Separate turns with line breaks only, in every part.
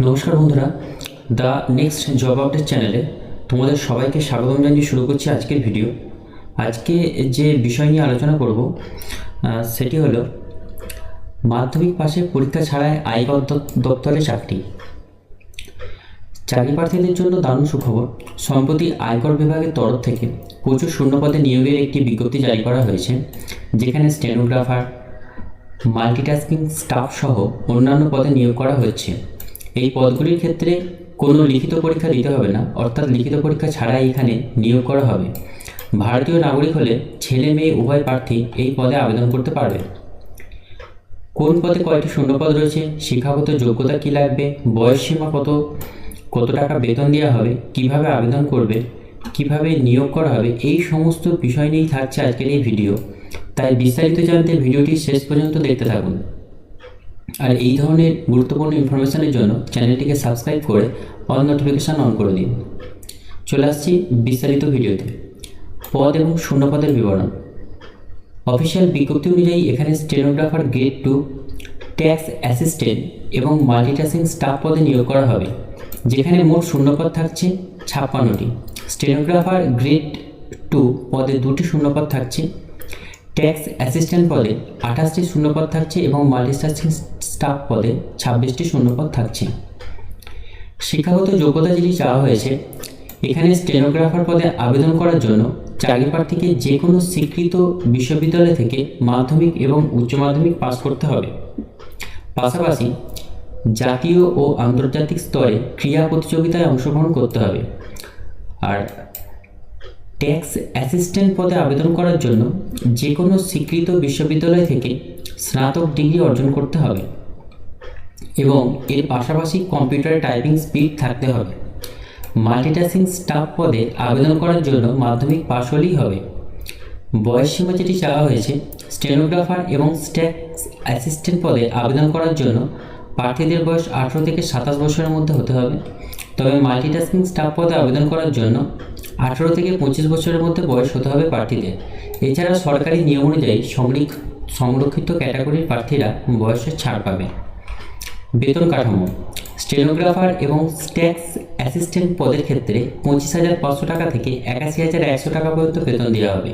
নমস্কার বন্ধুরা, the next job update চ্যানেলে তোমাদের সবাইকে স্বাগতম জানিয়ে শুরু করছি আজকের ভিডিও। আজকে যে বিষয় নিয়ে আলোচনা করব সেটি হলো মাধ্যমিক পাশে পরীক্ষা ছাড়াই আয়কর দপ- দপ্তরে চাকরি। চাকরি প্রার্থীদের জন্য দারুণ সুখবর, সম্প্রতি আয়কর বিভাগের তরফ থেকে প্রচুর শূন্যপদে নিয়োগের একটি বিজ্ঞপ্তি জারি করা হয়েছে, যেখানে স্টেনোগ্রাফার, মাল্টিটাস্কিং স্টাফ সহ অন্যান্য পদে নিয়োগ করা হচ্ছে এই পদগুলির ক্ষেত্রে কোনো লিখিত পরীক্ষা দিতে হবে না, অর্থাৎ লিখিত পরীক্ষা ছাড়াই এখানে নিয়োগ করা হবে। ভারতীয় নাগরিক হলে ছেলে মেয়ে উভয় প্রার্থী এই পদে আবেদন করতে পারবে। কোন পদে কয়টি শূন্যপদ রয়েছে, শিক্ষাগত যোগ্যতা কী লাগবে, বয়স সীমা কত কত টাকা বেতন দেওয়া হবে, কীভাবে আবেদন করবে, কীভাবে নিয়োগ করা হবে, এই সমস্ত বিষয় নিয়েই থাকছে আজকের এই ভিডিও। তাই বিস্তারিত জানতে ভিডিওটি শেষ পর্যন্ত দেখতে থাকুন। আর এই ধরনের গুরুত্বপূর্ণ ইনফরমেশনের জন্য চ্যানেলটিকে সাবস্ক্রাইব করে অল নোটিফিকেশান অন করে দিন। চলে আসছি বিস্তারিত ভিডিওতে। পদ এবং শূন্যপদের বিবরণ। অফিসিয়াল বিজ্ঞপ্তি অনুযায়ী এখানে stenographer grade two tax assistant এবং মাল্টিটাস্কিং স্টাফ পদে নিয়োগ করা হবে, যেখানে মোট শূন্যপদ থাকছে ছাপ্পান্নটি। স্টেনোগ্রাফার গ্রেড টু পদে দুটি শূন্যপদ থাকছে ট্যাক্স অ্যাসিস্ট্যান্ট পদে আঠাশটি শূন্যপদ থাকছে এবং মাল্টিটাস্কিং স্টাফ পদে ছাব্বিশটি শূন্যপদ থাকছে। শিক্ষাগত যোগ্যতা যেটি চাওয়া হয়েছে, এখানে স্টেনোগ্রাফার পদে আবেদন করার জন্য চাকরি প্রার্থীকে যে কোনো স্বীকৃত বিশ্ববিদ্যালয় থেকে মাধ্যমিক এবং উচ্চ মাধ্যমিক পাস করতে হবে। পাশাপাশি জাতীয় ও আন্তর্জাতিক স্তরে ক্রীড়া প্রতিযোগিতায় অংশগ্রহণ করতে হবে। আর ট্যাক্স অ্যাসিস্ট্যান্ট পদে আবেদন করার জন্য যে কোনো স্বীকৃত বিশ্ববিদ্যালয় থেকে স্নাতক ডিগ্রি অর্জন করতে হবে এবং এর পাশাপাশি কম্পিউটার টাইপিং স্পিড থাকতে হবে। মাল্টিটাস্কিং স্টাফ পদে আবেদন করার জন্য মাধ্যমিক পাশ হলেই হবে। বয়স সীমা যেটি চাওয়া হয়েছে, স্টেনোগ্রাফার এবং স্ট্যাক্স অ্যাসিস্ট্যান্ট পদে আবেদন করার জন্য প্রার্থীদের বয়স আঠেরো থেকে সাতাশ বছরের মধ্যে হতে হবে। তবে মাল্টিটাস্কিং স্টাফ পদে আবেদন করার জন্য আঠেরো থেকে পঁচিশ বছরের মধ্যে বয়স হতে হবে প্রার্থীদের। এছাড়া সরকারি নিয়ম অনুযায়ী সংরক্ষ- সংরক্ষিত ক্যাটাগরির প্রার্থীরা বয়সের ছাড় পাবে। বেতন কাঠামো। স্টেনোগ্রাফার এবং ট্যাক্স অ্যাসিস্ট্যান্ট পদের ক্ষেত্রে পঁচিশ হাজার পাঁচশো টাকা থেকে একাশি হাজার একশো টাকা পর্যন্ত বেতন দেওয়া হবে।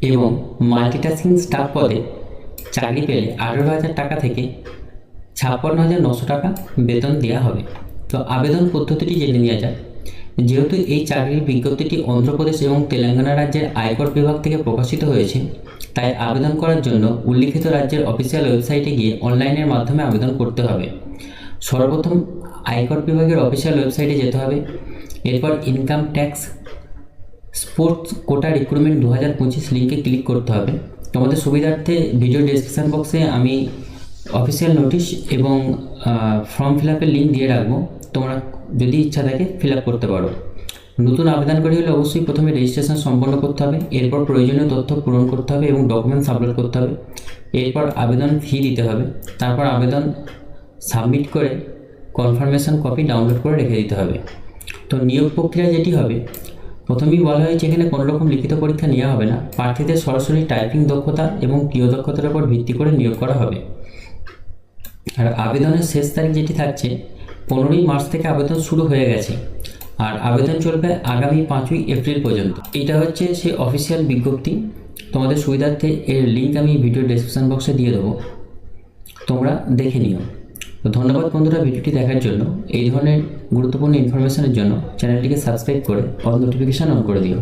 এবং মাল্টিটাস্কিং স্টাফ পদে চাকরি পেলে আঠেরো হাজার টাকা থেকে ছাপ্পান্ন হাজার নশো টাকা বেতন দেওয়া হবে। তো আবেদন পদ্ধতিটি জেনে নেওয়া যাক। যেহেতু এই চাকরির বিজ্ঞপ্তিটি অন্ধ্রপ্রদেশ এবং তেলেঙ্গানা রাজ্যের আয়কর বিভাগ থেকে প্রকাশিত হয়েছে, তাই আবেদন করার জন্য উল্লিখিত রাজ্যের অফিসিয়াল ওয়েবসাইটে গিয়ে অনলাইনের মাধ্যমে আবেদন করতে হবে। সর্বপ্রথম আয়কর বিভাগের অফিসিয়াল ওয়েবসাইটে যেতে হবে। এরপর income tax sports quota recruitment দু হাজার পঁচিশ লিঙ্কে ক্লিক করতে হবে। তোমাদের সুবিধার্থে ভিডিও ডেসক্রিপশান বক্সে আমি অফিসিয়াল নোটিশ এবং ফর্ম ফিল আপের লিঙ্ক দিয়ে রাখব। তোমরা যদি ইচ্ছা থাকে ফিল আপ করতে পারো। নতুন আবেদনকারী হলে অবশ্যই প্রথমে রেজিস্ট্রেশন সম্পন্ন করতে হবে, এরপর প্রয়োজনীয় তথ্য পূরণ করতে হবে এবং ডকুমেন্টস আপলোড করতে হবে। এরপর আবেদন ফি দিতে হবে, তারপর আবেদন সাবমিট করে কনফার্মেশন কপি ডাউনলোড করে রেখে দিতে হবে। তো নিয়োগ প্রক্রিয়া যেটি হবে, প্রথমেই বলা হয়েছে এখানে কোনো রকম লিখিত পরীক্ষা নেওয়া হবে না, প্রার্থীদের সরাসরি টাইপিং দক্ষতা এবং ক্রিয় দক্ষতার উপর ভিত্তি করে নিয়োগ করা হবে। আর আবেদনের শেষ তারিখ যেটি থাকছে পনেরোই মার্চ থেকে আবেদন শুরু হয়ে গেছে। আর আবেদন চলবে আগামী পাঁচই এপ্রিল পর্যন্ত। এটা হচ্ছে সেই অফিসিয়াল বিজ্ঞপ্তি। তোমাদের সুবিধার্থে এর লিঙ্ক আমি ভিডিও ডেসক্রিপশন বক্সে দিয়ে দেবো। তোমরা দেখে নিও। তো ধন্যবাদ বন্ধুরা ভিডিওটি দেখার জন্য। এই ধরনের গুরুত্বপূর্ণ ইনফরমেশনের জন্য চ্যানেলটিকে সাবস্ক্রাইব করে অল নোটিফিকেশান অন করে দিও।